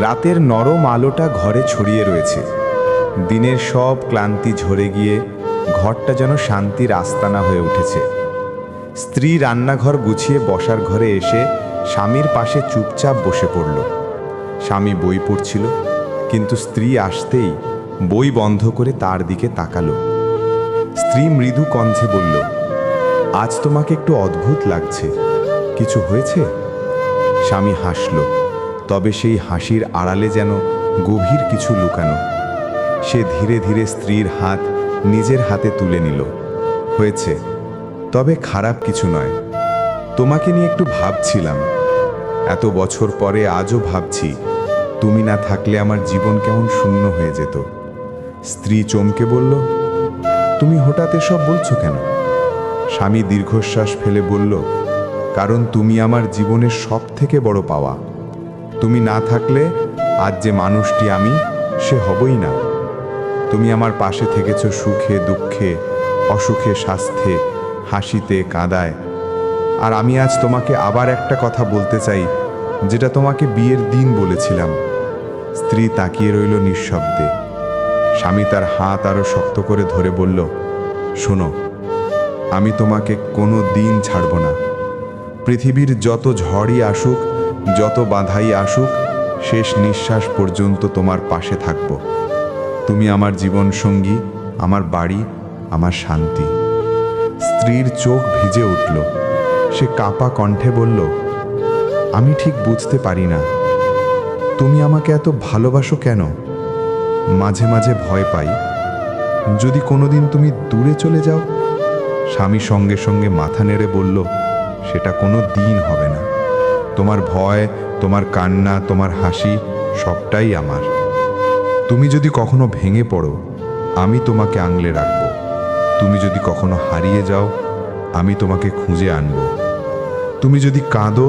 রাতের নরম আলোটা ঘরে ছড়িয়ে রয়েছে। দিনের সব ক্লান্তি ঝরে গিয়ে ঘরটা যেন শান্তির আস্তানা হয়ে উঠেছে। স্ত্রী রান্নাঘর গুছিয়ে বসার ঘরে এসে স্বামীর পাশে চুপচাপ বসে পড়ল। স্বামী বই পড়ছিল, কিন্তু স্ত্রী আসতেই বই বন্ধ করে তার দিকে তাকালো। স্ত্রী মৃদু কণ্ঠে বলল, আজ তোমাকে একটু অদ্ভুত লাগছে। কিছু হয়েছে? স্বামী হাসল তবে সেই হাসির আড়ালে যেন গভীর কিছু লুকানো। সে ধীরে ধীরে স্ত্রীর হাত নিজের হাতে তুলে নিল। হয়েছে। তবে খারাপ কিছু নয়। তোমাকে নিয়ে একটু ভাবছিলাম। এত বছর পরে আজও ভাবছি, তুমি না থাকলে আমার জীবন কেমন শূন্য হয়ে যেত। স্ত্রী চমকে বলল, তুমি হঠাৎ এসব বলছো কেন? স্বামী দীর্ঘশ্বাস ফেলে বলল, কারণ তুমি আমার জীবনের সব থেকে বড় পাওয়া। তুমি না থাকলে আজ যে মানুষটি আমি, সে হবই না। তুমি আমার পাশে থেকেছ সুখে, দুঃখে, অসুখে, স্বাস্থ্যে, হাসিতে, কাঁদায়। আর আমি আজ তোমাকে আবার একটা কথা বলতে চাই, যেটা তোমাকে বিয়ের দিন বলেছিলাম। স্ত্রী তাকিয়ে রইল নিঃশব্দে। স্বামী তার হাত আরও শক্ত করে ধরে বলল, শোনো, আমি তোমাকে কোনো দিন ছাড়ব না। পৃথিবীর যত ঝড়ই আসুক যত বাধাই আসুক, শেষ নিঃশ্বাস পর্যন্ত তোমার পাশে থাকব। তুমি আমার জীবন সঙ্গী, আমার বাড়ি, আমার শান্তি। স্ত্রীর চোখ ভিজে উঠল। সে কাপা কণ্ঠে বলল, আমি ঠিক বুঝতে পারি না। তুমি আমাকে এত ভালোবাসো কেন? মাঝে মাঝে ভয় পাই। যদি কোনোদিন তুমি দূরে চলে যাও? স্বামী সঙ্গে সঙ্গে মাথা নেড়ে বলল, সেটা কোনো দিন হবে না। তোমার ভয়, তোমার কান্না, তোমার হাসি সবটাই আমার। তুমি যদি কখনো ভেঙে পড়ো, আমি তোমাকে আংলে রাখব। তুমি যদি কখনো হারিয়ে যাও, আমি তোমাকে খুঁজে আনব। তুমি যদি কাঁদো,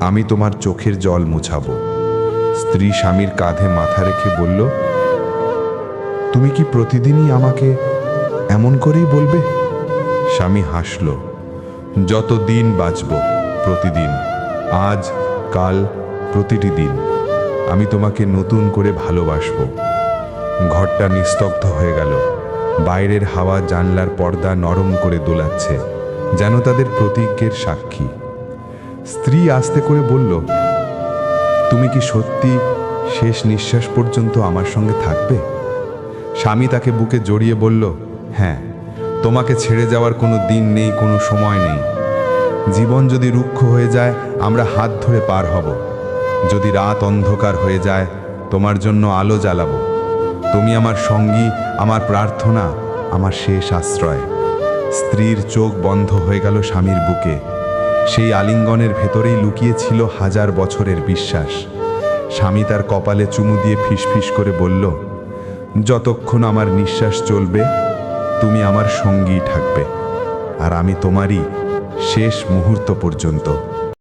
আমি তোমার চোখের জল মুছাবো। স্ত্রী স্বামীর কাঁধে মাথা রেখে বলল, তুমি কি প্রতিদিনই আমাকে এমন করেই বলবে? স্বামী হাসল যত দিন বাঁচব প্রতিদিন, আজ কাল প্রতিটি দিন আমি তোমাকে নতুন করে ভালোবাসব। ঘরটা নিস্তব্ধ হয়ে গেল। বাইরের হাওয়া জানলার পর্দা নরম করে দোলাচ্ছে, যেন তাদের প্রতিজ্ঞের সাক্ষী। স্ত্রী আস্তে করে বলল, তুমি কি সত্যি শেষ নিঃশ্বাস পর্যন্ত আমার সঙ্গে থাকবে? স্বামী তাকে বুকে জড়িয়ে বলল হ্যাঁ তোমাকে ছেড়ে যাওয়ার কোনো দিন নেই, কোনো সময় নেই। জীবন যদি রুক্ষ হয়ে যায় আমরা হাত ধরে পার হব। যদি রাত অন্ধকার হয়ে যায়, তোমার জন্য আলো জ্বালাবো। তুমি আমার সঙ্গী, আমার প্রার্থনা, আমার শেষ আশ্রয়। স্ত্রীর চোখ বন্ধ হয়ে গেল স্বামীর বুকে। সেই আলিঙ্গনের ভেতরেই লুকিয়ে ছিল হাজার বছরের বিশ্বাস। স্বামী তার কপালে চুমু দিয়ে ফিসফিস করে বলল, যতক্ষণ আমার নিঃশ্বাস চলবে, তুমি আমার সঙ্গী থাকবে। আর আমি তোমারই শেষ মুহূর্ত পর্যন্ত।